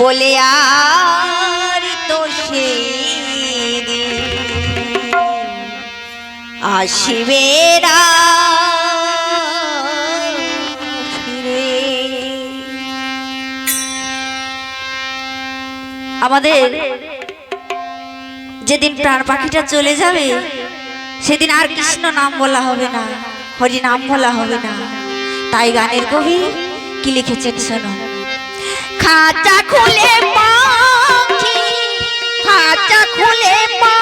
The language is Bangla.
বলে আর তো সেদিন আসিবে আমাদের যেদিন প্রাণ পাখিটা চলে যাবে, সেদিন আর কৃষ্ণ নাম বলা হবে না, হরি নাম বলা হবে না। তাই গানের কবি কি লিখেছেন শোনো? খাঁচা খুলে পাখি খাঁচা খুলে পা